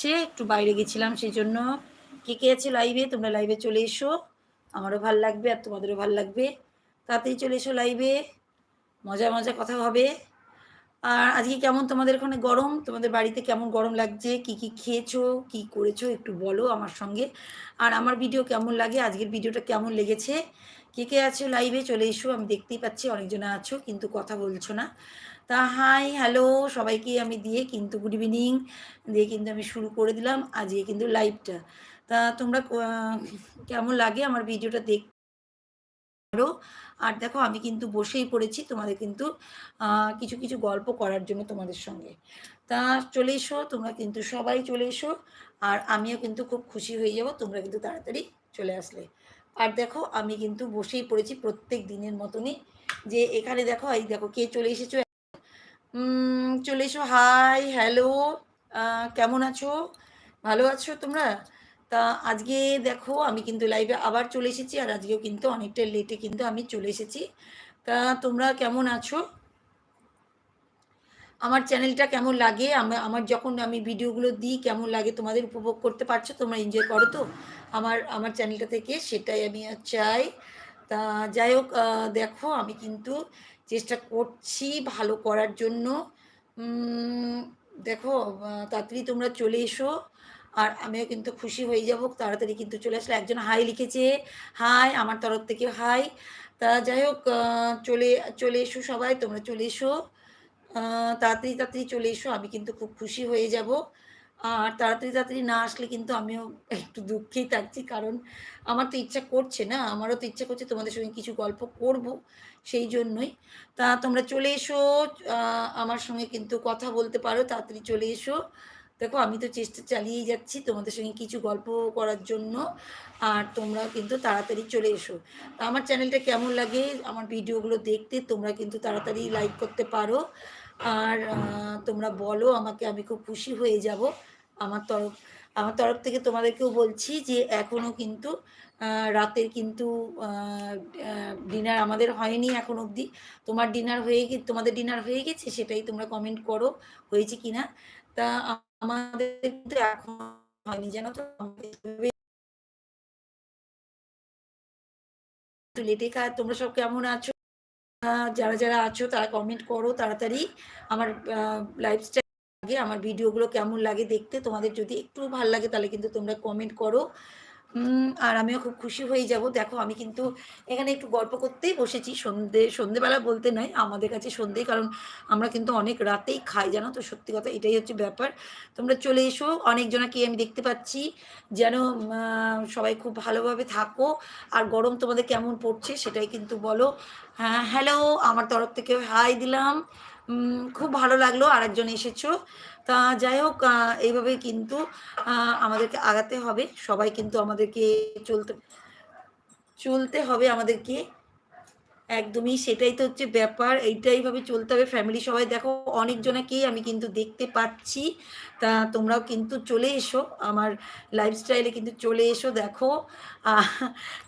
সে একটু বাইরে গেছিলাম সেই জন্য কে কে আছে লাইভে তোমরা লাইভে চলে এসো। আমারও ভালো লাগবে আর তোমাদেরও ভালো লাগবে। তাতেই চলে এসো লাইভে মজা মজা কথা হবে। আর আজকে কেমন তোমাদের ওখানে গরম? তোমাদের বাড়িতে কেমন গরম লাগছে? কি কি খেয়েছো? কি করেছ? একটু বলো আমার সঙ্গে। আর আমার ভিডিও কেমন লাগে? আজকের ভিডিওটা কেমন লেগেছে? কে কে আছো লাইভে চলে এসো। আমি দেখতেই পাচ্ছি, অনেকজনে আছো, কিন্তু কথা বলছো না। তা হাই, হ্যালো সবাইকে আমি দিয়ে কিন্তু গুড ইভিনিং দিয়ে কিন্তু আমি শুরু করে দিলাম আজকে কিন্তু লাইভটা তা তোমরা কেমন লাগে আমার ভিডিওটা দেখ আর দেখো আমি কিন্তু বসেই পড়েছি তোমাদের কিন্তু কিছু কিছু গল্প করার জন্য তোমাদের সঙ্গে। তা চলে এসো, তোমরা কিন্তু সবাই চলে এসো। আর আমিও কিন্তু খুব খুশি হয়ে যাব, তোমরা কিন্তু তাড়াতাড়ি চলে আসলে। আর দেখো আমি কিন্তু বসেই পড়েছি প্রত্যেক দিনের মতনই। যে এখানে দেখো, এই দেখো কে চলে এসেছ। চলে এসো। হাই হ্যালো কেমন আছো? ভালো আছো তোমরা? তা আজকে দেখো, আমি কিন্তু লাইভে আবার চলে এসেছি, আর আজকেও কিন্তু অনেকটা লেটে কিন্তু আমি চলে এসেছি। তা তোমরা কেমন আছো? আমার চ্যানেলটা কেমন লাগে? আমার যখন আমি ভিডিওগুলো দিই, কেমন লাগে তোমাদের উপভোগ করতে পারছ? তোমরা এনজয় করো তো? আমার আমার চ্যানেলটা থেকে সেটাই আমি চাই। তা যাই হোক দেখো, আমি কিন্তু চেষ্টা করছি ভালো করার জন্য। দেখো তাড়াতাড়ি তোমরা চলে এসো। আর আমিও কিন্তু খুশি হয়ে যাব। তাড়াতাড়ি কিন্তু চলে আসলে একজন হাই লিখেছে। হাই, আমার তরফ থেকে হাই। তা যাই হোক চলে চলে এসো সবাই, তোমরা চলে এসো। তাড়াতাড়ি তাড়াতাড়ি চলে এসো। আমি কিন্তু খুব খুশি হয়ে যাব। আর তাড়াতাড়ি তাড়াতাড়ি না আসলে কিন্তু আমিও একটু দুঃখেই থাকছি। কারণ আমার তো ইচ্ছা করছে না, আমারও তো ইচ্ছা করছে তোমাদের সঙ্গে কিছু গল্প করব সেই জন্যই। তা তোমরা চলে এসো আমার সঙ্গে কিন্তু কথা বলতে পারো, তাড়াতাড়ি চলে এসো। দেখো, আমি তো চেষ্টা চালিয়েই যাচ্ছি তোমাদের সঙ্গে কিছু গল্প করার জন্য, আর তোমরা কিন্তু তাড়াতাড়ি চলে এসো। তা আমার চ্যানেলটা কেমন লাগে, আমার ভিডিওগুলো দেখতে তোমরা কিন্তু তাড়াতাড়ি লাইক করতে পারো। আর তোমরা বলো আমাকে, আমি খুব খুশি হয়ে যাব। আমার তরফ আমার তরফ থেকে তোমাদেরকেও বলছি যে এখনও কিন্তু রাতের কিন্তু ডিনার আমাদের হয়নি এখন অবধি। তোমার ডিনার হয়ে গে, তোমাদের ডিনার হয়ে গেছে সেটাই তোমরা কমেন্ট করো, হয়েছে কি না তা আমাদের কিন্তু এখন হয়নি যেন তো? লেটে খায় তোমরা সব কেমন আছো? যারা যারা আছো তারা কমেন্ট করো তাড়াতাড়ি। আমার লাইফস্টাইল লাগে, আমার ভিডিওগুলো কেমন লাগে দেখতে, তোমাদের যদি একটু ভালো লাগে তাহলে কিন্তু তোমরা কমেন্ট করো। আর আমিও খুব খুশি হয়ে যাব। দেখো, আমি কিন্তু এখানে একটু গল্প করতেই বসেছি। সন্ধে, সন্ধেবেলা বলতে নয়, আমাদের কাছে সন্ধে কারণ আমরা কিন্তু অনেক রাতেই খাই, জানো তো? সত্যি কথা, এটাই হচ্ছে ব্যাপার। তোমরা চলে এসো, অনেকজনাকে আমি দেখতে পাচ্ছি, যেন সবাই খুব ভালোভাবে থাকো। আর গরম তোমাদের কেমন পড়ছে সেটাই কিন্তু বলো। হ্যাঁ হ্যালো আমার তরফ থেকে হাই দিলাম। খুব ভালো লাগল আরেকজন এসেছ। তা যাই হোক এইভাবে কিন্তু আমাদেরকে আগাতে হবে। সবাই কিন্তু আমাদেরকে চলতে চলতে হবে আমাদেরকে। একদমই সেটাই তো হচ্ছে ব্যাপার। এইটাইভাবে চলতে হবে। ফ্যামিলি সবাই দেখো অনেকজনাকেই আমি কিন্তু দেখতে পাচ্ছি। তা তোমরাও কিন্তু চলে এসো। আমার লাইফস্টাইলে কিন্তু চলে এসো দেখো।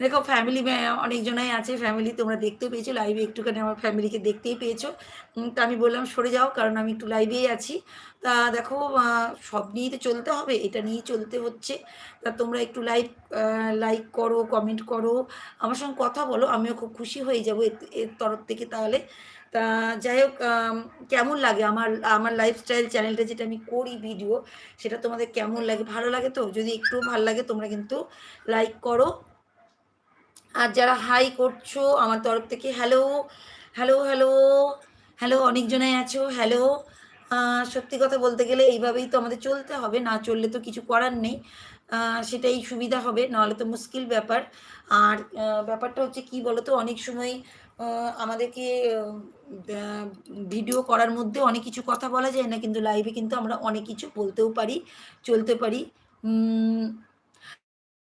দেখো ফ্যামিলি অনেকজনাই আছে। ফ্যামিলি তোমরা দেখতেও পেয়েছ। লাইভে একটুখানি আমার ফ্যামিলিকে দেখতেই পেয়েছ। তা আমি বললাম সরে যাও কারণ আমি একটু লাইভেই আছি। তা দেখো সব নিয়েই তো চলতে হবে, এটা নিয়েই চলতে হচ্ছে। তা তোমরা একটু লাইক লাইক করো কমেন্ট করো, আমার সঙ্গে কথা বলো, আমিও খুব খুশি হয়ে যাব এর তরফ থেকে তাহলে। তা যাই হোক কেমন লাগে আমার আমার লাইফস্টাইল চ্যানেলটা যেটা আমি করি ভিডিও সেটা তোমাদের কেমন লাগে? ভালো লাগে তো? যদি একটু ভালো লাগে, তোমরা কিন্তু লাইক করো। আর যারা হাই করছ আমার তরফ থেকে হ্যালো হ্যালো হ্যালো হ্যালো অনেকজনাই আছো হ্যালো সত্যি কথা বলতে গেলে এইভাবেই তো আমাদের চলতে হবে, না চললে তো কিছু করার নেই। সেটাই সুবিধা হবে, নাহলে তো মুশকিল ব্যাপার। আর ব্যাপারটা হচ্ছে কি বলতো, অনেক সময় আমাদেরকে ভিডিও করার মধ্যে অনেক কিছু কথা বলা যায় না, কিন্তু লাইভে কিন্তু আমরা অনেক কিছু বলতেও পারি, চলতে পারি।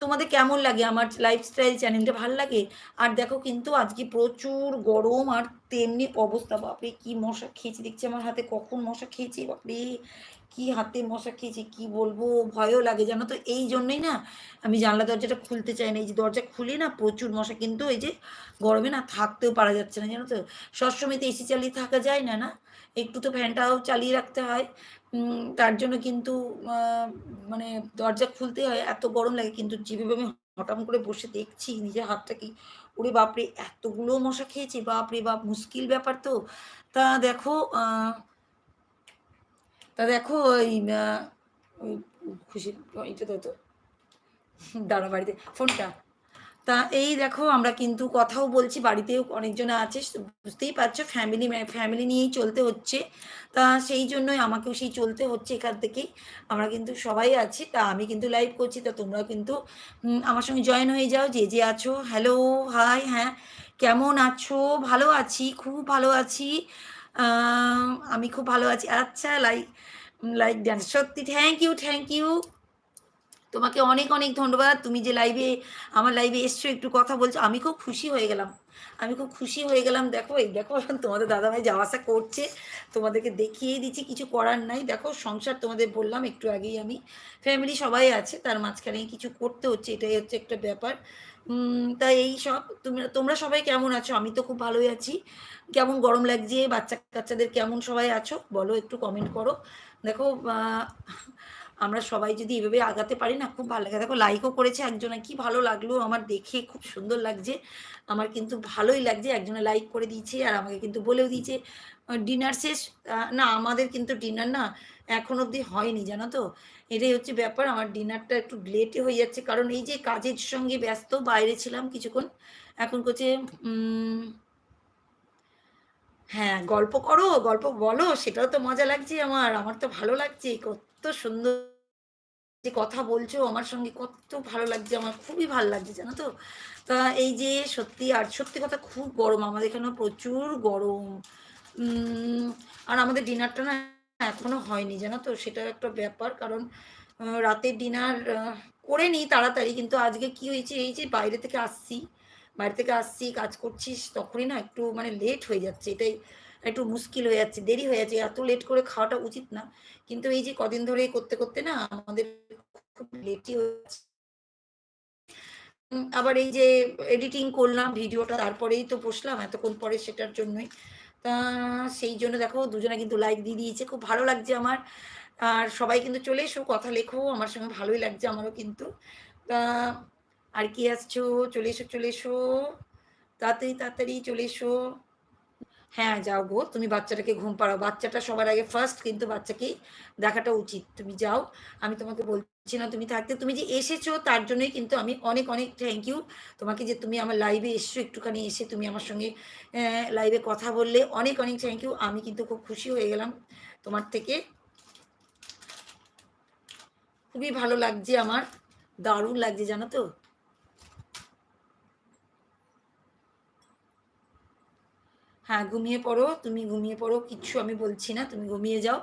তোমাদের কেমন লাগে? আমার লাইফস্টাইল চ্যানেলটা ভালো লাগে? আর দেখো কিন্তু আজকে প্রচুর গরম আর তেমনি অবস্থা, বাপরে কি মশা খেয়েছি, দেখছি আমার হাতে কখন মশা খেয়েছি, বাপরে। কি হাতে মশা খেয়েছি, কি বলব? ভয়ও লাগে, জানো তো? এই জন্যই না আমি জানলা দরজাটা খুলতে চাই না। এই যে দরজা খুলে না প্রচুর মশা কিন্তু এই যে গরমে না থাকতেও পারা যাচ্ছে না, জানো তো? সবসময় তো এসি চালিয়ে থাকা যায় না না? একটু তো ফ্যানটাও চালিয়ে রাখতে হয়। তার জন্য কিন্তু মানে দরজা খুলতে হয়, এত গরম লাগে কিন্তু যেভাবে আমি হঠাৎ করে বসে দেখছি নিজের হাতটা কি, ওরে বাপরে! এতগুলো মশা খেয়েছি, বাপরে বাপ! মুশকিল ব্যাপার তো। তা দেখো তা দেখো ওই ওই খুশির, এইটা দাও তো। দাঁড়াও বাড়িতে, ফোনটা। তা এই দেখো আমরা কিন্তু কথাও বলছি, বাড়িতেও অনেকজন আছে বুঝতেই পারছ ফ্যামিলি ফ্যামিলি নিয়েই চলতে হচ্ছে। তা সেই জন্যই আমাকেও সেই চলতে হচ্ছে এখান থেকেই। আমরা কিন্তু সবাই আছি, তা আমি কিন্তু লাইভ করছি, তা তোমরাও কিন্তু আমার সঙ্গে জয়েন হয়ে যাও, যে যে আছো। হ্যালো হাই হ্যাঁ কেমন আছো? ভালো আছি, খুব ভালো আছি। আমি খুব ভালো আছি। আচ্ছা লাইক লাইক ডান্স সত্যি থ্যাংক ইউ থ্যাংক ইউ তোমাকে অনেক অনেক ধন্যবাদ। তুমি যে লাইভে আমার লাইভে এসছো, একটু কথা বলছো, আমি খুব খুশি হয়ে গেলাম। আমি খুব খুশি হয়ে গেলাম। দেখো, এই দেখো, তোমাদের দাদাভাই যাওয়া আসা করছে। তোমাদেরকে দেখিয়ে দিচ্ছি, কিছু করার নাই। দেখো, সংসার তোমাদের বললাম, একটু আগেই আমি। ফ্যামিলি সবাই আছে, তার মাঝখানে কিছু করতে হচ্ছে, এটাই হচ্ছে একটা ব্যাপার। তাই এই সব তুমি তোমরা সবাই কেমন আছো? আমি তো খুব ভালোই আছি। কেমন গরম লাগছে? বাচ্চা কাচ্চাদের কেমন সবাই আছো? বলো, একটু কমেন্ট করো। দেখো আমরা সবাই যদি এভাবে আগাতে পারি না, খুব ভালো লাগে। দেখো লাইকও করেছে একজনে, কি ভালো লাগল আমার দেখে, খুব সুন্দর লাগছে। আমার কিন্তু ভালোই লাগছে, একজনে লাইক করে দিয়েছে আর আমাকে কিন্তু বলেও দিয়েছে ডিনার শেষ? না, আমাদের কিন্তু ডিনার না, এখন অবধি হয়নি, জানো তো? এটাই হচ্ছে ব্যাপার, আমার ডিনারটা একটু লেটে হয়ে যাচ্ছে। কারণ এই যে কাজের সঙ্গে ব্যস্ত, বাইরে ছিলাম কিছুক্ষণ, এখন করছে হ্যাঁ গল্প করো, গল্প বলো, সেটাও তো মজা লাগছে আমার আমার তো ভালো লাগছে, কত সুন্দর যে কথা বলছো, আমার সঙ্গে কত ভালো লাগছে, আমার খুবই ভালো লাগছে, জানো তো? তা এই যে সত্যি, আর সত্যি কথা খুব গরম, আমাদের এখানে প্রচুর গরম। আর আমাদের ডিনারটা না এখনও হয়নি, জানো তো? সেটা একটা ব্যাপার, কারণ রাতের ডিনার করে নিই তাড়াতাড়ি, কিন্তু আজকে কি হয়েছে, এই যে বাইরে থেকে আসছি, বাইরে থেকে আসছি, কাজ করছিস, তখনই না একটু মানে লেট হয়ে যাচ্ছে, এটাই একটু মুশকিল হয়ে যাচ্ছে, দেরি হয়ে যাচ্ছে, এত লেট করে খাওয়াটা উচিত না। কিন্তু এই যে কদিন ধরে করতে করতে না আমাদের খুব লেটই যাচ্ছে। আবার এই যে এডিটিং করলাম ভিডিওটা, তারপরেই তো বসলাম এতক্ষণ পরে সেটার জন্যই। তা সেই জন্য দেখো দুজনে কিন্তু লাইক দিয়ে দিয়েছে, খুব ভালো লাগছে আমার। আর সবাই কিন্তু চলে এসো, কথা লেখো, আমার সঙ্গে ভালোই লাগছে আমারও কিন্তু। তা আর কি আসছো? চলে এসো চলে এসো। তাড়াতাড়ি তাড়াতাড়ি চলে এসো। হ্যাঁ যাও গো। তুমি বাচ্চাটাকে ঘুম পাড়াও। বাচ্চাটা সবার আগে ফার্স্ট কিন্তু বাচ্চাকেই দেখাটা উচিত। তুমি যাও। আমি তোমাকে বলছি না তুমি থাকতে। তুমি যে এসেছ তার জন্যই কিন্তু আমি অনেক অনেক থ্যাংক ইউ তোমাকে যে তুমি আমার লাইভে এসছো একটুখানি এসে তুমি আমার সঙ্গে লাইভে কথা বললে। অনেক অনেক থ্যাংক ইউ আমি কিন্তু খুব খুশি হয়ে গেলাম তোমার থেকে। খুবই ভালো লাগছে আমার। দারুণ লাগছে, জানো তো? হ্যাঁ ঘুমিয়ে পড়ো, তুমি ঘুমিয়ে পড়ো, কিচ্ছু আমি বলছি না, তুমি ঘুমিয়ে যাও।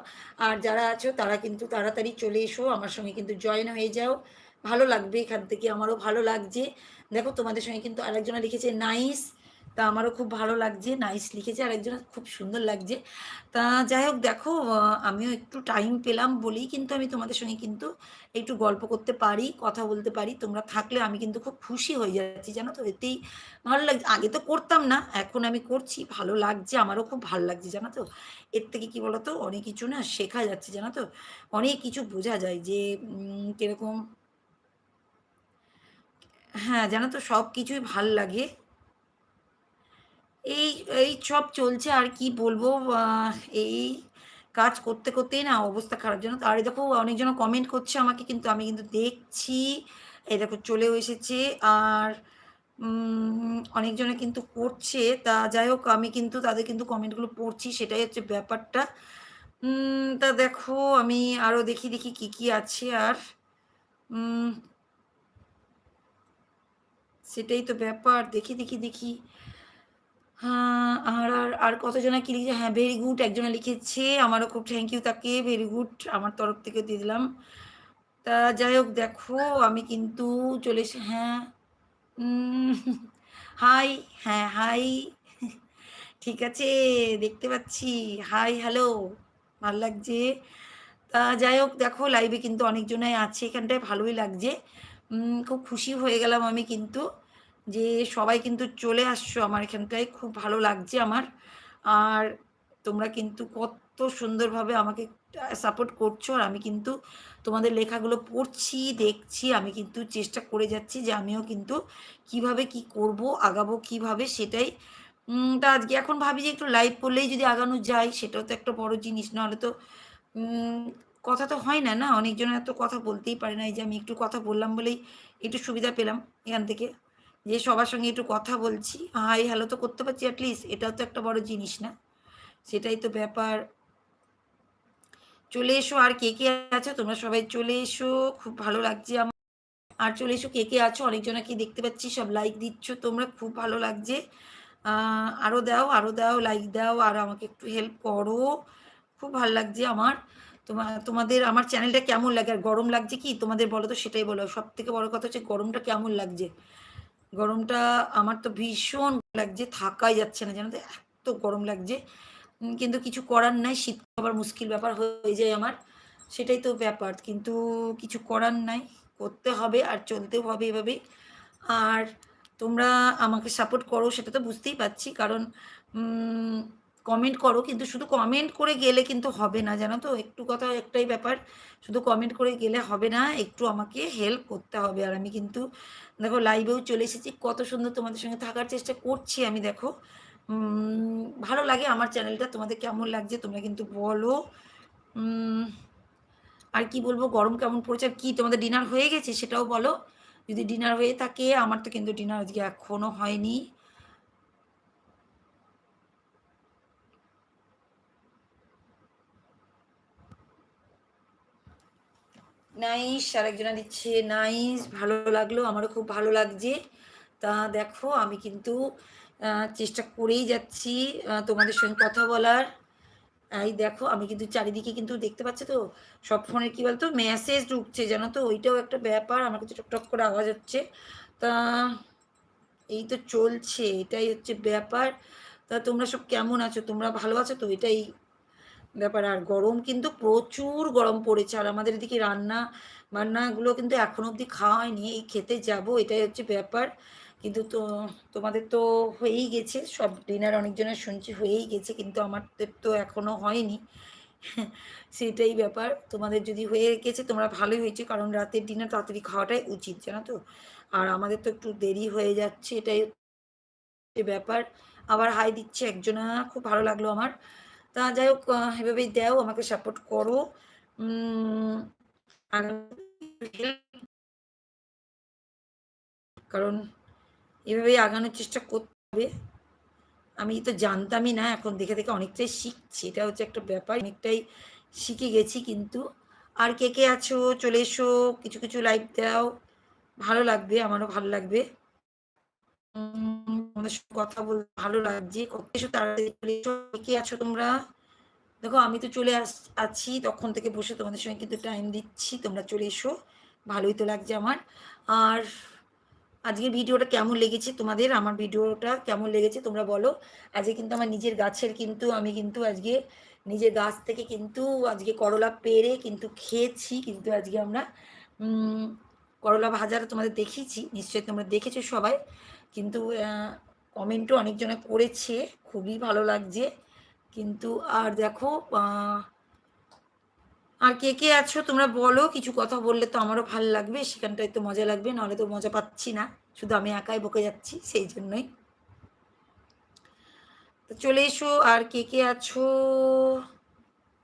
আর যারা আছো, তারা কিন্তু তাড়াতাড়ি চলে এসো, আমার সঙ্গে কিন্তু জয়েন হয়ে যাও। ভালো লাগবে এখান থেকে, আমারও ভালো লাগছে। দেখো, তোমাদের সঙ্গে কিন্তু আরেকজনে লিখেছে, নাইস তা আমারও খুব ভালো লাগছে নাইস লিখেছে, আর একজন খুব সুন্দর লাগছে। তা যাই হোক, দেখো আমিও একটু টাইম পেলাম বলেই কিন্তু আমি তোমাদের সঙ্গে কিন্তু একটু গল্প করতে পারি, কথা বলতে পারি। তোমরা থাকলে আমি কিন্তু খুব খুশি হয়ে যাচ্ছি, জানো তো? এতেই ভালো লাগছে। আগে তো করতাম না, এখন আমি করছি, ভালো লাগছে, আমারও খুব ভালো লাগছে, জানো তো? এর থেকে কি বলতো? অনেক কিছু না শেখা যাচ্ছে, জানো তো? অনেক কিছু বোঝা যায় যে কীরকম হ্যাঁ জানো তো? সব কিছুই ভালো লাগে। এই এই সব চলছে আর কি বলব এই কাজ করতে করতেই না অবস্থা খারাপ জন্য আর দেখো অনেকজন কমেন্ট করছে আমাকে, কিন্তু আমি কিন্তু দেখছি। এই দেখো, চলেও এসেছে। আর অনেকজনে কিন্তু করছে। তা যাই হোক, আমি কিন্তু তাদের কিন্তু কমেন্টগুলো পড়ছি, সেটাই হচ্ছে ব্যাপারটা। তা দেখো, আমি আরও দেখি দেখি কি কি আছে আর। সেটাই তো ব্যাপার। দেখি দেখি দেখি। হ্যাঁ, আর আর আর কতজনা কি লিখেছে? হ্যাঁ ভেরি গুড একজনে লিখেছে। আমারও খুব থ্যাংক ইউ তাকে ভেরি গুড আমার তরফ থেকে দিয়ে দিলাম। তা যাই হোক দেখো আমি কিন্তু চলে এসে হ্যাঁ হাই হ্যাঁ হাই ঠিক আছে দেখতে পাচ্ছি। হাই হ্যালো ভালো লাগছে। তা যাই হোক দেখো লাইভে কিন্তু অনেকজনাই আছে এখানটায় ভালোই লাগছে। খুব খুশি হয়ে গেলাম আমি কিন্তু। যে সবাই কিন্তু চলে আসছো আমার এখানটায়, খুব ভালো লাগছে আমার। আর তোমরা কিন্তু কত সুন্দরভাবে আমাকে সাপোর্ট করছ আর আমি কিন্তু তোমাদের লেখাগুলো পড়ছি, দেখছি, আমি কিন্তু চেষ্টা করে যাচ্ছি যে আমিও কিন্তু কীভাবে কি করব, আগাবো কীভাবে সেটাই। তা আজকে এখন ভাবি যে একটু লাইভ করলেই যদি আগানো যায়, সেটাও তো একটা বড় জিনিস, নাহলে তো কথা তো হয় না না? অনেকজন এত কথা বলতেই পারে না, এই যে আমি একটু কথা বললাম বলেই একটু সুবিধা পেলাম এখান থেকে। যে সবার সঙ্গে একটু কথা বলছি, হাই হ্যালো তো করতে পারছি অ্যাটলিস্ট এটাও তো একটা বড় জিনিস না। সেটাই তো ব্যাপার। চলে এসো, আর কে কে আছো? তোমরা সবাই চলে এসো, খুব ভালো লাগছে আমার। আর চলে এসো, কে কে আছো? অনেকজনকে দেখতে পাচ্ছি, সব লাইক দিচ্ছ, তোমরা খুব ভালো লাগছে। আরও দাও আরও দাও লাইক দাও, আর আমাকে একটু হেল্প করো। খুব ভালো লাগছে আমার। তোমার তোমাদের, আমার চ্যানেলটা কেমন লাগে? আর গরম লাগছে কি? তোমাদের বলো তো সেটাই বলো। সব থেকে বড় কথা হচ্ছে গরমটা কেমন লাগছে? গরমটা আমার তো ভীষণ লাগছে, থাকাই যাচ্ছে না জানো তো, এত গরম লাগছে। কিন্তু কিছু করার নাই, শীত আবার মুশকিল ব্যাপার হয়ে যায় আমার, সেটাই তো ব্যাপার। কিন্তু কিছু করার নাই, করতে হবে আর চলতেও হবে এভাবে আর তোমরা আমাকে সাপোর্ট করো, সেটা তো বুঝতেই পারছি, কারণ কমেন্ট করো, কিন্তু শুধু কমেন্ট করে গেলে কিন্তু হবে না, জানো তো? একটু কথা একটাই ব্যাপার, শুধু কমেন্ট করে গেলে হবে না, একটু আমাকে হেল্প করতে হবে। আর আমি কিন্তু, দেখো লাইভেও চলে এসেছি, কত সুন্দর তোমাদের সঙ্গে থাকার চেষ্টা করছি আমি, দেখো। ভালো লাগে আমার চ্যানেলটা তোমাদের কেমন লাগছে তোমরা কিন্তু বলো। আর কি বলব, গরম কেমন পড়েছে, আর কি তোমাদের ডিনার হয়ে গেছে সেটাও বলো। যদি ডিনার হয়ে থাকে, আমার তো কিন্তু ডিনার আজকে এখনও হয়নি। নাইস আরেকজনা দিচ্ছে নাইস ভালো লাগল, আমারও খুব ভালো লাগছে। তা দেখো, আমি কিন্তু চেষ্টা করেই যাচ্ছি তোমাদের সঙ্গে কথা বলার। এই দেখো, আমি কিন্তু চারিদিকে কিন্তু দেখতে পাচ্ছি তো, সব ফোনের কী বলতো মেসেজ ঢুকছে, জানো তো? ওইটাও একটা ব্যাপার, আমার কাছে টকটক করে আওয়াজ হচ্ছে। তা, এই তো চলছে, এটাই হচ্ছে ব্যাপার। তা তোমরা সব কেমন আছো? তোমরা ভালো আছো তো? এটাই ব্যাপার। আর গরম কিন্তু প্রচুর গরম পড়েছে। আর আমাদের এদিকে রান্না বান্নাগুলো কিন্তু এখন অবধি খাওয়া হয়নি। এই খেতে যাব, এটাই হচ্ছে ব্যাপার। কিন্তু তো, তোমাদের তো হয়েই গেছে। সব ডিনার অনেকজনের শুনছি হয়েই গেছে, কিন্তু আমাদের তো এখনও হয়নি। সেটাই ব্যাপার। তোমাদের যদি হয়ে গেছে, তোমরা ভালোই হয়েছে। কারণ রাতের ডিনার তাড়াতাড়ি খাওয়াটাই উচিত, জানো তো? আর আমাদের তো একটু দেরি হয়ে যাচ্ছে, এটাই ব্যাপার। আবার হাই দিচ্ছে একজনা, খুব ভালো লাগল আমার। তা যাই হোক এভাবেই দেও, আমাকে সাপোর্ট করো। কারণ এভাবেই আগানোর চেষ্টা করতে হবে। আমি তো জানতামই না, এখন দেখে দেখে অনেকটাই শিখছি। এটা হচ্ছে একটা ব্যাপার, অনেকটাই শিখে গেছি কিন্তু। আর কে কে আছো? চলে এসো, কিছু কিছু লাইভ দাও। ভালো লাগবে, আমারও ভালো লাগবে। তোমাদের সাথে কথা বলতে ভালো লাগছে। কত এসো। তাড়াতাড়ি কে আছো তোমরা? দেখো, আমি তো চলে আছি। তখন থেকে বসে তোমাদের সঙ্গে কিন্তু টাইম দিচ্ছি। তোমরা চলে এসো। ভালোই তো লাগছে আমার। আর আজকে ভিডিওটা কেমন লেগেছে তোমাদের? আমার ভিডিওটা কেমন লেগেছে তোমরা বলো। আজকে কিন্তু আমার নিজের গাছের কিন্তু, আমি কিন্তু আজকে নিজের গাছ থেকে কিন্তু আজকে করলা পেরে কিন্তু খেয়েছি। কিন্তু আজকে আমরা করলা ভাজাটা তোমাদের দেখিয়েছি। নিশ্চয়ই তোমরা দেখেছ সবাই। কিন্তু কমেন্টও অনেকজনে করেছে, খুবই ভালো লাগছে। কিন্তু আর দেখো আর কে কে আছো তোমরা বলো, কিছু কথা বললে তো আমারও ভালো লাগবে, সেখানটায় তো মজা লাগবে, নাহলে তো মজা পাচ্ছি না। শুধু আমি একাই বকে যাচ্ছি, সেই জন্যই। তো চলে এসো, আর কে কে আছো?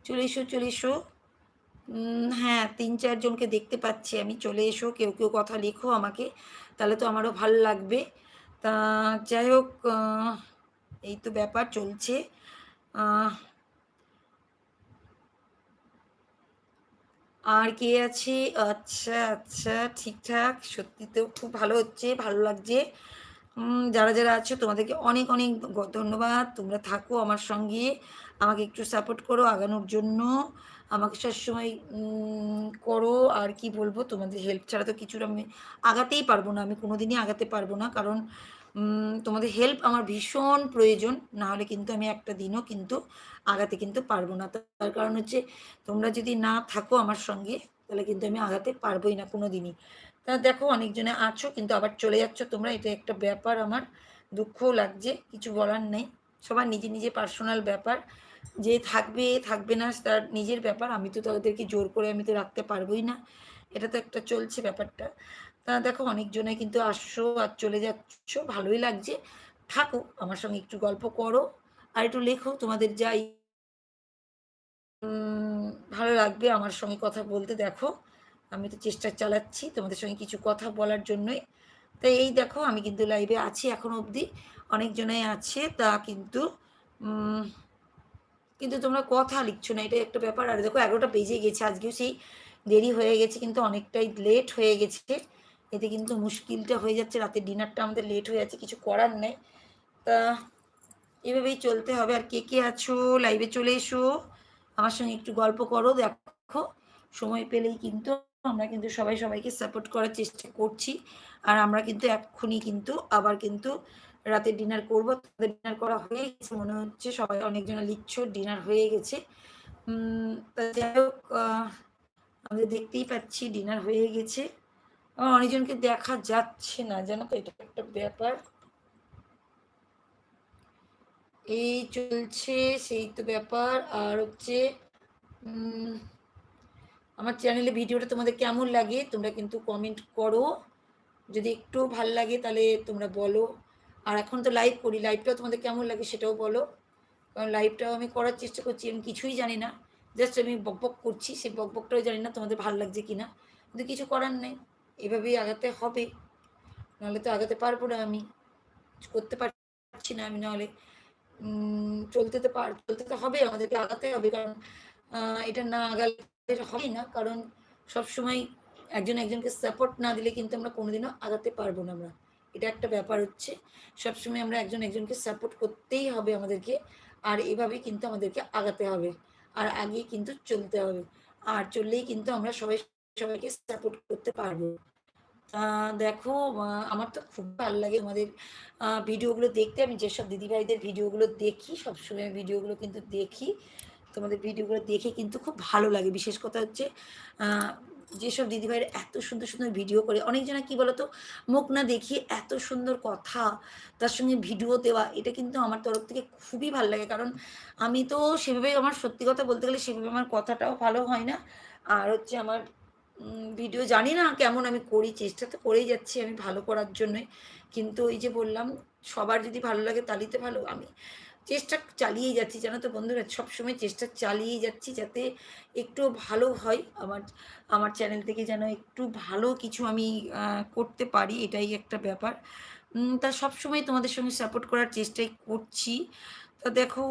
চলে এসো চলে এসো। হ্যাঁ তিন চারজনকে দেখতে পাচ্ছি আমি, চলে এসো, কেউ কেউ কথা লেখো আমাকে, তাহলে তো আমারও ভালো লাগবে। তা যাই হোক এই তো ব্যাপার চলছে। আর কে আছে? আচ্ছা আচ্ছা ঠিকঠাক সত্যি তো খুব ভালো হচ্ছে, ভালো লাগছে। যারা যারা আছো, তোমাদেরকে অনেক অনেক ধন্যবাদ। তোমরা থাকো আমার সঙ্গে। আমাকে একটু সাপোর্ট করো আগানোর জন্য। আমাকে সবসময় করো আর কি বলব, তোমাদের হেল্প ছাড়া তো কিছুটা আমি আগাতেই পারব না, আমি কোনো দিনই আগাতে পারব না। কারণ তোমাদের হেল্প আমার ভীষণ প্রয়োজন, না হলে কিন্তু আমি একটা দিনও কিন্তু আগাতে কিন্তু পারব না। তার কারণ হচ্ছে, তোমরা যদি না থাকো আমার সঙ্গে, তাহলে কিন্তু আমি আগাতে পারবোই না কোনো দিনই তা দেখো, অনেকজনে আছো, কিন্তু আবার চলে যাচ্ছ তোমরা, এটা একটা ব্যাপার আমার, দুঃখও লাগছে, কিছু বলার নেই। সবার নিজে নিজে পার্সোনাল ব্যাপার। যে থাকবে থাকবে না তার নিজের ব্যাপার। আমি তো তাদেরকে জোর করে আমি তো রাখতে পারবোই না। এটা তো একটা চলছে ব্যাপারটা। তা দেখো, অনেকজনে কিন্তু আসছো আর চলে যাচ্ছ। ভালোই লাগছে। থাকো, আমার সঙ্গে একটু গল্প করো আর একটু লেখো। তোমাদের যাই ভালো লাগবে আমার সঙ্গে কথা বলতে। দেখো, আমি তো চেষ্টা চালাচ্ছি তোমাদের সঙ্গে কিছু কথা বলার জন্যই। তাই এই দেখো, আমি কিন্তু লাইভে আছি এখন অবধি। অনেকজনাই আছে, তা কিন্তু কিন্তু তোমরা কথা লিখছো না, এটা একটা ব্যাপার। আর দেখো, এগারোটা বেজে গেছে, আজকেও সেই দেরি হয়ে গেছে, কিন্তু অনেকটাই লেট হয়ে গেছে। এতে কিন্তু মুশকিলটা হয়ে যাচ্ছে, রাতে ডিনারটা আমাদের লেট হয়ে যাচ্ছে, কিছু করার নেই। তা, এভাবেই চলতে হবে। আর কে কে আছো? লাইভে চলে এসো। আমার সঙ্গে একটু গল্প করো, দেখো। সময় পেলেই কিন্তু আমরা কিন্তু সবাই সবাইকে সাপোর্ট করার চেষ্টা করছি। আর আমরা কিন্তু এক্ষুনি কিন্তু আবার কিন্তু রাতে ডিনার করব। তাদের ডিনার করা হয়ে গেছে, মনে হচ্ছে সবাই অনেকজন লিখছ ডিনার হয়ে গেছে। যাই হোক আমাদের দেখতেই পাচ্ছি ডিনার হয়ে গেছে। আমার অনেকজনকে দেখা যাচ্ছে না, জানো তো এটা একটা ব্যাপার। এই চলছে, সেই তো ব্যাপার। আর হচ্ছে আমার চ্যানেলে ভিডিওটা তোমাদের কেমন লাগে, তোমরা কিন্তু কমেন্ট করো। যদি একটু ভালো লাগে তাহলে তোমরা বলো। আর এখন তো লাইভ করি লাইভটাও তোমাদের কেমন লাগে সেটাও বলো। কারণ লাইভটাও আমি করার চেষ্টা করছি, আমি কিছুই জানি না। জাস্ট আমি বকবক করছি, সেই বকবকটাও জানি না তোমাদের ভালো লাগছে কি না কিন্তু কিছু করার নেই, এভাবেই আগাতে হবে। নাহলে তো আগাতে পারব না আমি। করতে পারছি না আমি নাহলে। চলতে তো পার, চলতে তো হবে, আমাদেরকে আগাতে হবে। কারণ এটা না আগালে হবেই না, কারণ সবসময় একজন একজনকে সাপোর্ট না দিলে কিন্তু আমরা কোনোদিনও আগাতে পারব না আমরা। এটা একটা ব্যাপার হচ্ছে। সবসময় আমরা একজন একজনকে সাপোর্ট করতেই হবে আমাদেরকে, আর এভাবে কিন্তু আমাদেরকে আগাতে হবে, আর আগে কিন্তু চলতে হবে, আর চললেই কিন্তু আমরা সবাই সবাইকে সাপোর্ট করতে পারব। দেখো আমার তো খুব ভালো লাগে আমাদের ভিডিওগুলো দেখতে। আমি যেসব দিদিভাইদের ভিডিওগুলো দেখি, সবসময় ভিডিওগুলো কিন্তু দেখি। তোমাদের ভিডিওগুলো দেখে কিন্তু খুব ভালো লাগে। বিশেষ কথা হচ্ছে যেসব দিদিভাইরা এত সুন্দর সুন্দর ভিডিও করে অনেকজনা কি বলতো, মুখ না দেখিয়ে এত সুন্দর কথা, তার সঙ্গে ভিডিও দেওয়া, এটা কিন্তু আমার তরফ থেকে খুবই ভালো লাগে। কারণ আমি তো সেভাবে আমার সত্যি কথা বলতে গেলে সেভাবে আমার কথাটাও ভালো হয় না। আর হচ্ছে আমার ভিডিও জানি না কেমন আমি করি, চেষ্টা তো করেই যাচ্ছি আমি ভালো করার জন্যই কিন্তু ওই যে বললাম, সবার যদি ভালো লাগে তাহলেই তো ভালো। আমি চেষ্টা চালিয়ে যাচ্ছি, জানো তো বন্ধুরা, সবসময় চেষ্টা চালিয়ে যাচ্ছি যাতে একটু ভালো হয়। আমার আমার চ্যানেল থেকে যেন একটু ভালো কিছু আমি করতে পারি, এটাই একটা ব্যাপার। তা সবসময় তোমাদের সঙ্গে সাপোর্ট করার চেষ্টাই করছি। তা দেখো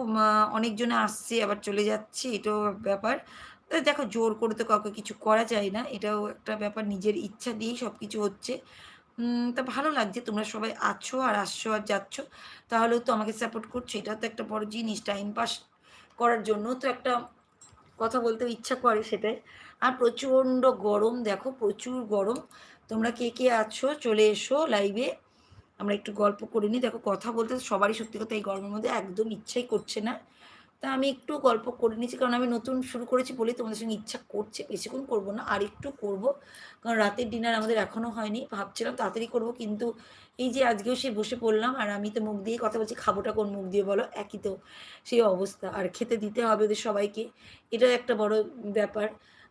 অনেকজনে আসছে, আবার চলে যাচ্ছে, এটাও ব্যাপার। দেখো, জোর করে তো কাউকে কিছু করা যায় না, এটাও একটা ব্যাপার, নিজের ইচ্ছা দিয়েই সব কিছু হচ্ছে। তা ভালো লাগছে। তোমরা সবাই আছো আর আসছো আর যাচ্ছ। তাহলেও তো আমাকে সাপোর্ট করছ। এটা তো একটা বড় জিনিস। টাইম পাস করার জন্য তো একটা কথা বলতে ইচ্ছা করে সেটাই। আর প্রচণ্ড গরম দেখো, প্রচুর গরম। তোমরা কে কে আছো? চলে এসো লাইভে আমরা একটু গল্প করে নিই। দেখো, কথা বলতে সবারই সত্যি কথা এই গরমের মধ্যে একদম ইচ্ছাই করছে না। তা আমি একটু গল্প করে নিয়েছি, কারণ আমি নতুন শুরু করেছি বলেই তোমাদের সঙ্গে ইচ্ছা করছে। বেশিক্ষণ করব না, আর একটু করব, কারণ রাতের ডিনার আমাদের এখনও হয়নি, ভাবছিলাম তাড়াতাড়ি করব, কিন্তু এই যে আজকেও সে বসে পড়লাম, আর আমি তো মুখ দিয়ে কথা বলছি, খাবোটা কোন মুখ দিয়ে বলো? একই তো, সেই অবস্থা, আর খেতে দিতে হবে ওদের সবাইকে এটা একটা বড় ব্যাপার।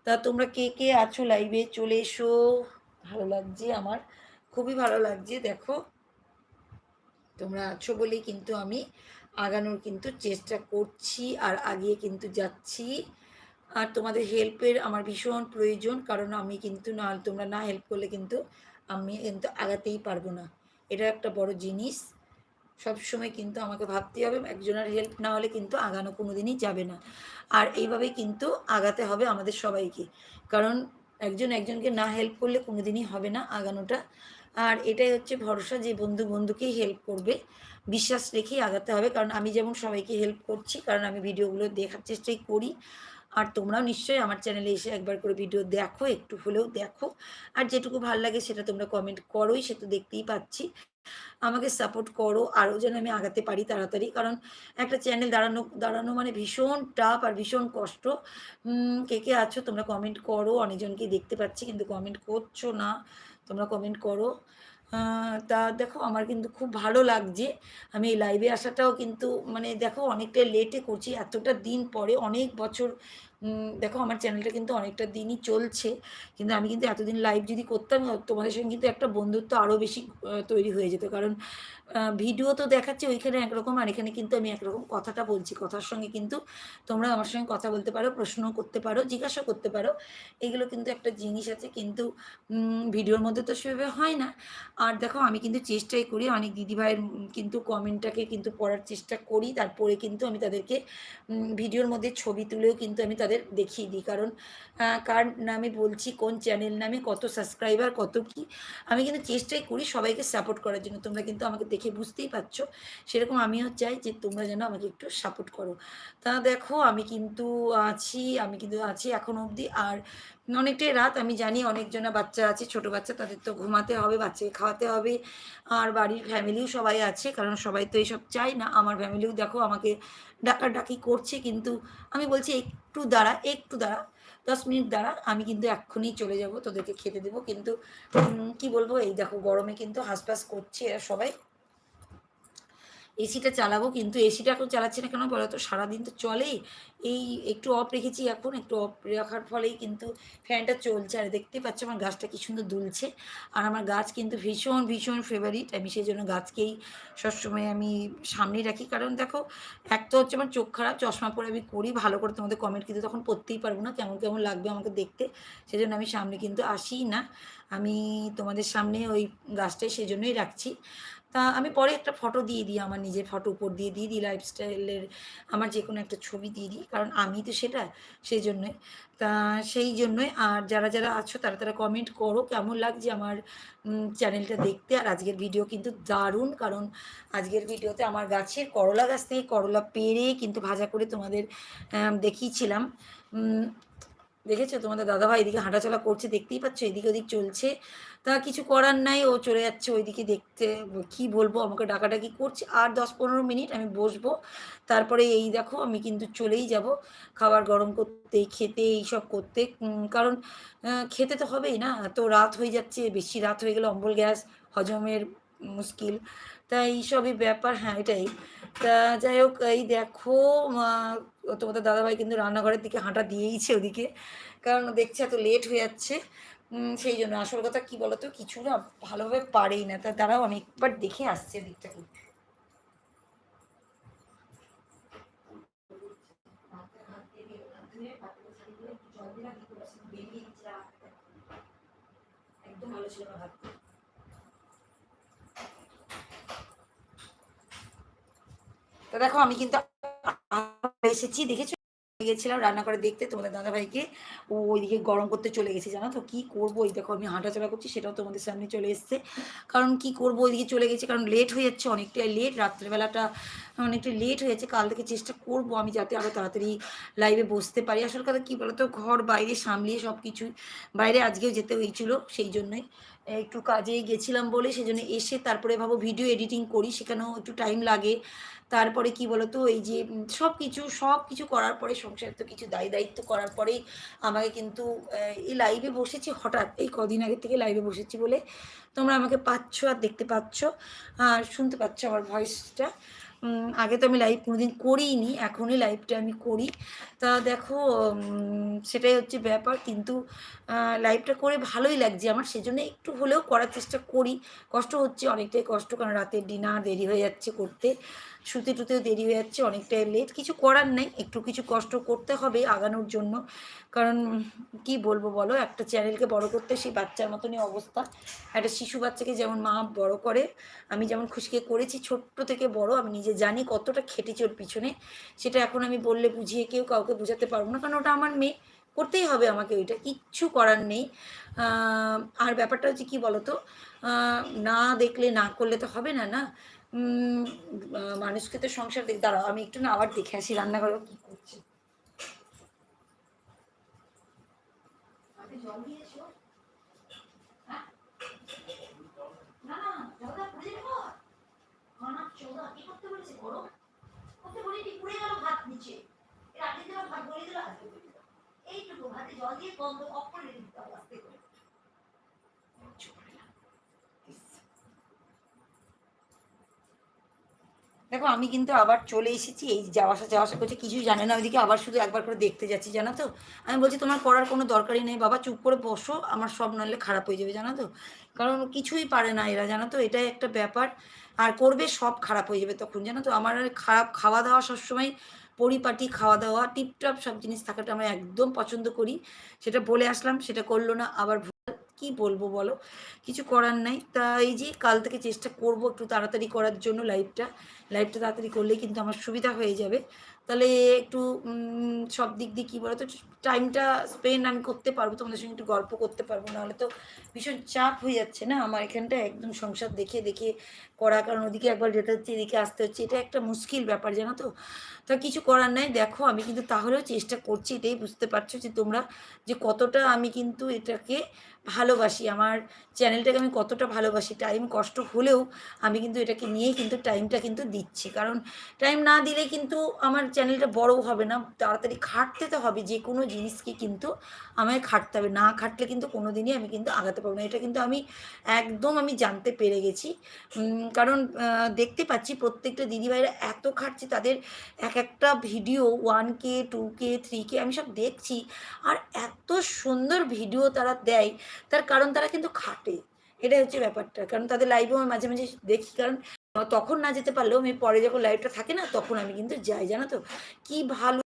তা তোমরা কে কে আছো লাইভে চলে এসো, ভালো লাগছে আমার, খুবই ভালো লাগছে, দেখো। তোমরা আছো বলেই কিন্তু আমি আগানোর কিন্তু চেষ্টা করছি আর আগিয়ে কিন্তু যাচ্ছি। আর তোমাদের হেল্পের আমার ভীষণ প্রয়োজন, কারণ আমি কিন্তু না, তোমরা না হেল্প করলে কিন্তু আমি কিন্তু আগাতেই পারব না। এটা একটা বড় জিনিস। সব সময় কিন্তু আমাকে ভাবতে হবে, একজনের হেল্প না হলে কিন্তু আগানো কোনো দিনই যাবে না। আর এইভাবেই কিন্তু আগাতে হবে আমাদের সবাইকে। কারণ একজন একজনকে না হেল্প করলে কোনো দিনই হবে না আগানোটা। আর এটাই হচ্ছে ভরসা যে বন্ধু বন্ধুকেই হেল্প করবে। বিশ্বাস রেখেই আগাতে হবে। কারণ আমি যেমন সবাইকে হেল্প করছি, কারণ আমি ভিডিওগুলো দেখার চেষ্টাই করি। আর তোমরাও নিশ্চয়ই আমার চ্যানেলে এসে একবার করে ভিডিও দেখো, একটু হলেও দেখো। আর যেটুকু ভালো লাগে সেটা তোমরা কমেন্ট করোই, সে তো দেখতেই পাচ্ছি। আমাকে সাপোর্ট করো, আরও যেন আমি আগাতে পারি তাড়াতাড়ি। কারণ একটা চ্যানেল দাঁড়ানো দাঁড়ানো মানে ভীষণ টাফ আর ভীষণ কষ্ট। কে কে আছো? তোমরা কমেন্ট করো, অনেকজনকেই দেখতে পাচ্ছি, কিন্তু কমেন্ট করছ না। তোমরা কমেন্ট করো। তা দেখো আমার কিন্তু খুব ভালো লাগছে। আমি এই লাইভে আসাটাও কিন্তু মানে দেখো অনেকটা লেটে করছি। এতটা দিন পরে অনেক বছর দেখো আমার চ্যানেলটা কিন্তু অনেকটা দিনই চলছে, কিন্তু আমি কিন্তু এতদিন লাইভ যদি করতাম তোমাদের সঙ্গে কিন্তু একটা বন্ধুত্ব আরও বেশি তৈরি হয়ে যেত। কারণ ভিডিও তো দেখাচ্ছে ওইখানে একরকম, আর এখানে কিন্তু আমি একরকম কথাটা বলছি। কথার সঙ্গে কিন্তু তোমরা আমার সঙ্গে কথা বলতে পারো প্রশ্ন করতে পারো জিজ্ঞাসা করতে পারো। এগুলো কিন্তু একটা জিনিস আছে, কিন্তু ভিডিওর মধ্যে তো সেভাবে হয় না। আর দেখো, আমি কিন্তু চেষ্টাই করি, অনেক দিদিভাইয়ের কিন্তু কমেন্টটাকে কিন্তু পড়ার চেষ্টা করি। তারপরে কিন্তু আমি তাদেরকে ভিডিওর মধ্যে ছবি তুলেও কিন্তু আমি তাদের দেখিয়ে দিই। কারণ কার নামে বলছি, কোন চ্যানেল নামে, কত সাবস্ক্রাইবার কত কি, আমি কিন্তু চেষ্টাই করি সবাইকে সাপোর্ট করার জন্য। তোমরা কিন্তু আমাকে দেখে বুঝতেই পারছ। সেরকম আমিও চাই যে, তোমরা যেন আমাকে একটু সাপোর্ট করো। তা দেখো, আমি কিন্তু আছি, আমি কিন্তু আছি এখন অবধি। আর অনেকটাই রাত, আমি জানি অনেকজনা বাচ্চা আছে, ছোট বাচ্চা, তাদের তো ঘুমাতে হবে, বাচ্চাকে খাওয়াতে হবে, আর বাড়ির ফ্যামিলিও সবাই আছে, কারণ সবাই তো এইসব চায় না। আমার ফ্যামিলিও দেখো আমাকে ডাকাডাকি করছে, কিন্তু আমি বলছি, একটু দাঁড়া একটু দাঁড়া, দশ মিনিট দাঁড়া, আমি কিন্তু এক্ষুনি চলে যাব, তোদেরকে খেতে দেবো। কিন্তু কি বলব, এই দেখো গরমে কিন্তু হাঁসফাঁস করছে এরা সবাই। এসিটা চালাবো, কিন্তু এসিটা এখন চালাচ্ছি না কেন বলো তো? সারাদিন তো চলেই। এই একটু অফ রেখেছি এখন, একটু অফ রাখার ফলেই কিন্তু ফ্যানটা চলছে। আর দেখতে পাচ্ছ আমার গাছটা কি সুন্দর দুলছে। আর আমার গাছ কিন্তু ভীষণ ভীষণ ফেভারিট আমি সেই জন্য গাছকেই সবসময় আমি সামনেই রাখি। কারণ দেখো, এক তো হচ্ছে আমার চোখ খারাপ, চশমা পরে আমি করি, ভালো করে তোমাদের কমেন্ট কিন্তু তখন পড়তেই পারব না, কেমন কেমন লাগবে আমাকে দেখতে। সেজন্য আমি সামনে কিন্তু আসিই না। আমি তোমাদের সামনে ওই গাছটাই সেই জন্যই রাখছি। তা আমি পরে একটা ফটো দিয়ে দিই, আমার নিজের ফটো উপর দিয়ে দিয়ে দিই লাইফস্টাইলের আমার যে কোনো একটা ছবি দিয়ে দিই, কারণ আমি তো সেটা সেই জন্যই তা সেই জন্যই আর যারা যারা আছো তারা তারা কমেন্ট করো কেমন লাগছে আমার চ্যানেলটা দেখতে। আর আজকের ভিডিও কিন্তু দারুণ, কারণ আজকের ভিডিওতে আমার গাছের করলা গাছ থেকে করলা পেরে কিন্তু ভাজা করে তোমাদের দেখিয়েছিলাম। দেখেছ? তোমাদের দাদাভাই এদিকে হাঁটাচলা করছে, দেখতেই পাচ্ছ, এদিক ওদিক চলছে। তা কিছু করার নাই, ও চলে যাচ্ছে ওইদিকে দেখতে। কি বলব, আমাকে ডাকাডাকি করছে। আর দশ পনেরো মিনিট আমি বসবো। তারপরে এই দেখো, আমি কিন্তু চলেই যাব। খাবার গরম করতে, খেতে এইসব করতে। কারণ খেতে তো হবেই না। তো রাত হয়ে যাচ্ছে, বেশি রাত হয়ে গেলে অম্বল গ্যাস, হজমের মুশকিল। তা এইসবই ব্যাপার হ্যাঁ এটাই। তা যাই হোক, এই দেখো তোমাদের দাদাভাই কিন্তু রান্নাঘরের দিকে হাঁটা দিয়েইছে ওদিকে, কারণ দেখছে এত লেট হয়ে যাচ্ছে। সেই জন্য আসল কথা কি বলতো, কিছু না ভালোভাবে পারেই না। তা তারাও আমি একবার দেখে আসছে দিকটাকে একদম ভালো ছিল না তো দেখো, আমি কিন্তু এসেছি, দেখেছ? গেছিলাম রান্না করে দেখতে তোমাদের দাদাভাইকে। ও ওইদিকে গরম করতে চলে গেছে, জানো তো? কি করব? ওই দেখো, আমি হাঁটাচলা করছি, সেটাও তোমাদের সামনে চলে এসছে। কারণ কি করব? ওইদিকে চলে গেছে, কারণ লেট হয়ে যাচ্ছে, অনেকটাই লেট রাত্রেবেলাটা অনেকটা লেট হয়ে যাচ্ছে। কাল থেকে চেষ্টা করব আমি যাতে আরও তাড়াতাড়ি লাইভে বসতে পারি। আসল কথা কী বলতো? ঘর, বাইরে সামলিয়ে সব কিছু বাইরে আজকেও যেতে হয়েছিল, সেই জন্যই। একটু কাজে গেছিলাম বলে, সেজন্য এসে তারপরে ভাবো ভিডিও এডিটিং করি, সেখানেও একটু টাইম লাগে। তারপরে কি বলতো, এই যে সব কিছু সব কিছু করার পরে, সংসার তো কিছু দায়ী দায়িত্ব করার পরেই আমাকে কিন্তু এই লাইভে বসেছি হঠাৎ, এই কদিন আগে থেকে লাইভে বসেছি বলে। তোমরা আমাকে পাচ্ছ আর দেখতে পাচ্ছ। আর শুনতে পাচ্ছ আমার ভয়েসটা আগে তো আমি লাইভ কোনোদিন করিনি, এখনই লাইভটা আমি করি। তা দেখো সেটাই হচ্ছে ব্যাপার, কিন্তু লাইভটা করে ভালোই লাগছে আমার, সেজন্য একটু হলেও করার চেষ্টা করি। কষ্ট হচ্ছে, অনেকটাই কষ্ট, কারণ রাতের ডিনার দেরি হয়ে যাচ্ছে করতে। শুতে টুতেও দেরি হয়ে যাচ্ছে, অনেকটাই লেট কিছু করার নেই, একটু কিছু কষ্ট করতে হবে আগানোর জন্য। কারণ কি বলব বলো, একটা চ্যানেলকে বড় করতে সেই বাচ্চার মতনই অবস্থা। একটা শিশু বাচ্চাকে যেমন মা বড় করে, আমি যেমন খুশিকে করেছি, ছোট্ট থেকে বড়, আমি নিজে জানি কতটা খেটেছি ওর পিছনে। সেটা এখন আমি বললে বুঝিয়ে কেউ কাউকে বোঝাতে পারব না, কারণ ওটা আমার মেয়ে, করতেই হবে আমাকে ওইটা, কিচ্ছু করার নেই। আর ব্যাপারটা হচ্ছে কি বলতো না দেখলে না করলে তো হবে না না? মানুষকে তো সংসার দেখ দাঁড়াও, আমি একটু না আবার দেখে আসি রান্নাঘরে। কি করছে এইটুকু ভাতে জল দিয়ে বন্ধ অফ দিতে হবে আস্তে করে চুপ করে না। ইস, দেখো, আমি কিন্তু আবার চলে এসেছি, এই যাওয়া আসা যাওয়া আসা করছে, কিছুই জানে না, ওইদিকে আবার শুধু একবার করে দেখতে যাচ্ছি, জানো তো? আমি বলছি, তোমার করার কোনো দরকারই নেই, বাবা, চুপ করে বসো, আমার সব নাহলে খারাপ হয়ে যাবে, জানো তো? কারণ কিছুই পারে না এরা, জানো তো? এটাই একটা ব্যাপার। আর করবে, সব খারাপ হয়ে যাবে তখন, জানো তো? আমার খারাপ খাওয়া দাওয়া সবসময় পরিপাটি খাওয়া দাওয়া, টিপটপ সব জিনিস থাকাটা আমরা একদম পছন্দ করি। সেটা বলে আসলাম, সেটা করল না, আবার কি বলব বলো? কিছু করার নাই। তা এই যে কাল থেকে চেষ্টা করব একটু তাড়াতাড়ি করার জন্য লাইভটা লাইভটা তাড়াতাড়ি করলেই কিন্তু আমার সুবিধা হয়ে যাবে। তাহলে একটু সব দিক দিয়ে কী বলো তো টাইমটা স্পেন্ড আমি করতে পারব, তোমাদের সঙ্গে একটু গল্প করতে পারব, নাহলে তো ভীষণ চাপ হয়ে যাচ্ছে না আমার এখানটা, একদম সংসার দেখে দেখে করা, কারণ ওদিকে একবার যেতে হচ্ছে, এদিকে আসতে হচ্ছে, এটা একটা মুশকিল ব্যাপার, জানো তো। তা কিছু করার নাই, দেখো আমি কিন্তু তাহলেও চেষ্টা করছি, এটাই বুঝতে পারছ যে তোমরা যে কতটা আমি কিন্তু এটাকে ভালোবাসি, আমার চ্যানেলটাকে আমি কতটা ভালোবাসি টাইম কষ্ট হলেও আমি কিন্তু এটাকে নিয়েই কিন্তু টাইমটা কিন্তু দিচ্ছি, কারণ টাইম না দিলে কিন্তু আমার চ্যানেলটা বড়ও হবে না, তাড়াতাড়ি খাটতে তো হবে, যে কোনো জিনিসকে কিন্তু আমায় খাটতে হবে। না খাটলে কিন্তু কোনো দিনই আমি কিন্তু আগাতে পারব না। এটা কিন্তু আমি একদম আমি জানতে পেরে গেছি। কারণ দেখতে পাচ্ছি প্রত্যেকটা দিদিভাইরা এত খাটছে, তাদের এক একটা ভিডিও ওয়ান কে টু কে থ্রি কে আমি সব দেখছি, আর এত সুন্দর ভিডিও তারা দেয়, তার কারণ তারা কিন্তু খাটে। এটাই হচ্ছে ব্যাপারটা। কারণ তাদের লাইভেও আমি মাঝে মাঝে দেখি, কারণ তখন না যেতে পারলেও আমি পরে যখন লাইভটা থাকে না, তখন আমি কিন্তু যাই, জানো তো? কি ভালো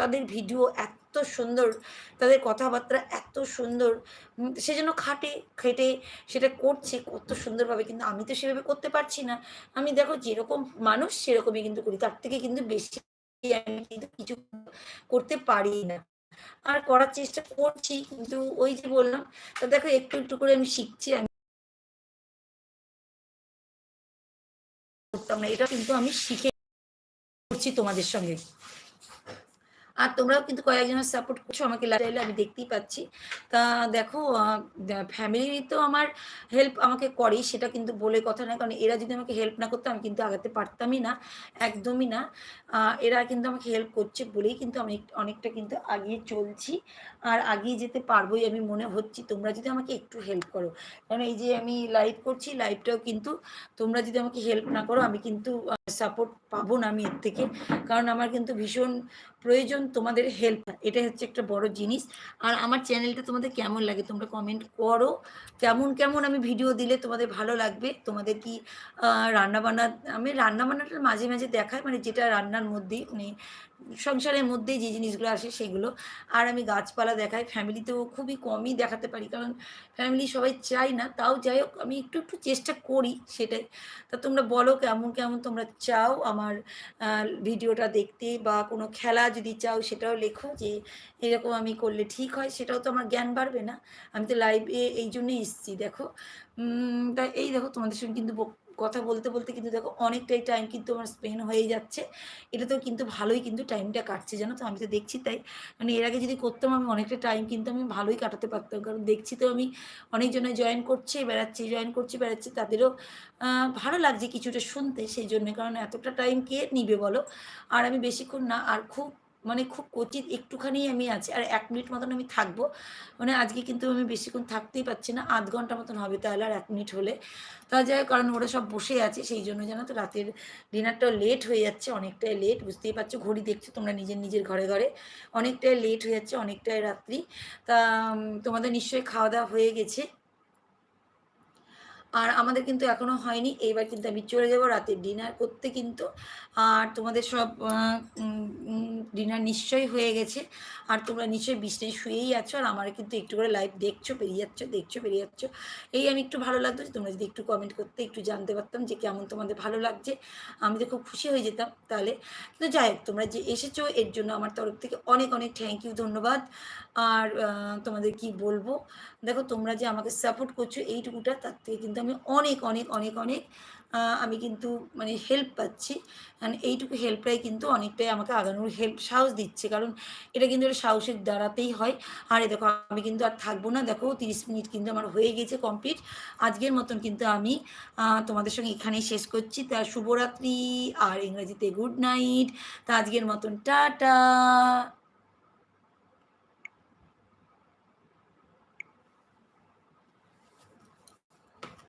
তাদের ভিডিও এত সুন্দর, তাদের কথাবার্তা এত সুন্দর সেজন্য খাটে, খেটে, সেটা করছে, কত সুন্দরভাবে কিন্তু আমি তো সেভাবে করতে পারছি না। আমি দেখো যেরকম মানুষ, সেরকমই কিন্তু করি, তার থেকে কিন্তু বেশি আমি কিন্তু কিছু করতে পারি না। আর করার চেষ্টা করছি, কিন্তু ওই যে বললাম, তা দেখো একটু একটু করে আমি শিখছি, আমি করতাম না। এটা কিন্তু আমি শিখে করছি তোমাদের সঙ্গে। আর তোমরাও কিন্তু কয়েকজনের সাপোর্ট করছ আমাকে লাইলে আমি দেখতেই পাচ্ছি। তা দেখো ফ্যামিলি তো আমার হেল্প আমাকে করে সেটা কিন্তু বলে কথা না কারণ এরা যদি আমাকে হেল্প না করতো, আমি কিন্তু আগাতে পারতামই না, একদমই না। এরা কিন্তু আমাকে হেল্প করছে বলেই কিন্তু আমি অনেকটা কিন্তু আগিয়ে চলছি। আর আগিয়ে যেতে পারবোই আমি মনে হচ্ছি। তোমরা যদি আমাকে একটু হেল্প করো। কারণ এই যে আমি লাইভ করছি লাইভটাও কিন্তু তোমরা যদি আমাকে হেল্প না করো, আমি কিন্তু সাপোর্ট পাবো না আমি এর থেকে। কারণ আমার কিন্তু ভীষণ প্রয়োজন তোমাদের হেল্প এটা হচ্ছে একটা বড় জিনিস। আর আমার চ্যানেলটা তোমাদের কেমন লাগে তোমরা কমেন্ট করো। কেমন কেমন আমি ভিডিও দিলে তোমাদের ভালো লাগবে? তোমাদের কি রান্নাবান্না, আমি রান্নাবান্নাটা মাঝে মাঝে দেখাই মানে যেটা রান্নার মধ্যেই মানে সংসারের মধ্যেই যে জিনিসগুলো আসে সেগুলো। আর আমি গাছপালা দেখাই ফ্যামিলিতেও খুবই কমই দেখাতে পারি, কারণ ফ্যামিলি সবাই চাই না। তাও যাই হোক, আমি একটু একটু চেষ্টা করি সেটাই। তা তোমরা বলো কেমন কেমন তোমরা চাও আমার ভিডিওটা দেখতে বা কোনো খেলা যদি চাও সেটাও লেখো যে এরকম আমি করলে ঠিক হয়, সেটাও তো আমার জ্ঞান বাড়বে না। আমি তো লাইভে এই জন্যই এসেছি, দেখো। তা এই দেখো তোমাদের সঙ্গে কিন্তু কথা বলতে বলতে কিন্তু দেখো অনেকটাই টাইম কিন্তু আমার স্পেন্ড হয়ে যাচ্ছে। এটাতেও কিন্তু ভালোই কিন্তু টাইমটা কাটছে, জানো তো? আমি তো দেখছি তাই। মানে এর আগে যদি করতাম আমি অনেকটা টাইম কিন্তু আমি ভালোই কাটাতে পারতাম। কারণ দেখছি তো আমি অনেকজনে জয়েন করছে, বেড়াচ্ছি জয়েন করছি, বেড়াচ্ছি। তাদেরও ভালো লাগছে কিছুটা শুনতে সেই জন্য। কারণ এতটা টাইম কে নিবে বলো? আর আমি বেশিক্ষণ না, আর খুব মানে খুব কচিত একটুখানি আমি আছি, আর এক মিনিট মতন আমি থাকব। মানে আজকে কিন্তু আমি বেশিক্ষণ থাকতেই পারছি না, আধ ঘণ্টা মতন হবে তাহলে আর এক মিনিট হলে। তা যাই কারণ ওরা সব বসে আছে, সেই জন্য জানো তো রাতের ডিনারটাও লেট হয়ে যাচ্ছে, অনেকটাই লেট বুঝতেই পারছ, ঘড়ি দেখছ তোমরা নিজের নিজের ঘরে ঘরে। অনেকটাই লেট হয়ে যাচ্ছে, অনেকটাই রাত্রি। তা তোমাদের নিশ্চয়ই খাওয়া দাওয়া হয়ে গেছে। আর আমাদের কিন্তু এখনও হয়নি। এইবার কিন্তু আমি চলে যাব রাতে ডিনার করতে কিন্তু। আর তোমাদের সব ডিনার নিশ্চয়ই হয়ে গেছে। আর তোমরা নিশ্চয়ই বিছনায় শুয়েই আছো। আর আমার কিন্তু একটু করে লাইভ দেখছ, পেরিয়ে যাচ্ছ, দেখছ, পেরিয়ে যাচ্ছ। এই আমি একটু ভালো লাগতো যে তোমরা যদি একটু কমেন্ট করতে, একটু জানতে পারতাম যে কেমন তোমাদের ভালো লাগছে। আমি তো খুব খুশি হয়ে যেতাম তাহলে। কিন্তু যাই হোক, তোমরা যে এসেছ, এর জন্য আমার তরফ থেকে অনেক অনেক থ্যাংক ইউ ধন্যবাদ। আর তোমাদের কি বলব? দেখো তোমরা যে আমাকে সাপোর্ট করছ এইটুকুটা, তার থেকে কিন্তু আমি অনেক অনেক অনেক অনেক আমি কিন্তু মানে হেল্প পাচ্ছি। কারণ এইটুকু হেল্পটাই কিন্তু অনেকটাই আমাকে আগানোর হেল্প সাহস দিচ্ছে। কারণ এটা কিন্তু একটা সাহসের দ্বারাতেই হয়। আর দেখো, আমি কিন্তু আর থাকব না। দেখো, তিরিশ মিনিট কিন্তু আমার হয়ে গেছে কমপ্লিট আজকের মতন কিন্তু আমি তোমাদের সঙ্গে এখানেই শেষ করছি। তা শুভরাত্রি, আর ইংরাজিতে গুড নাইট তা আজকের মতন, টাটা!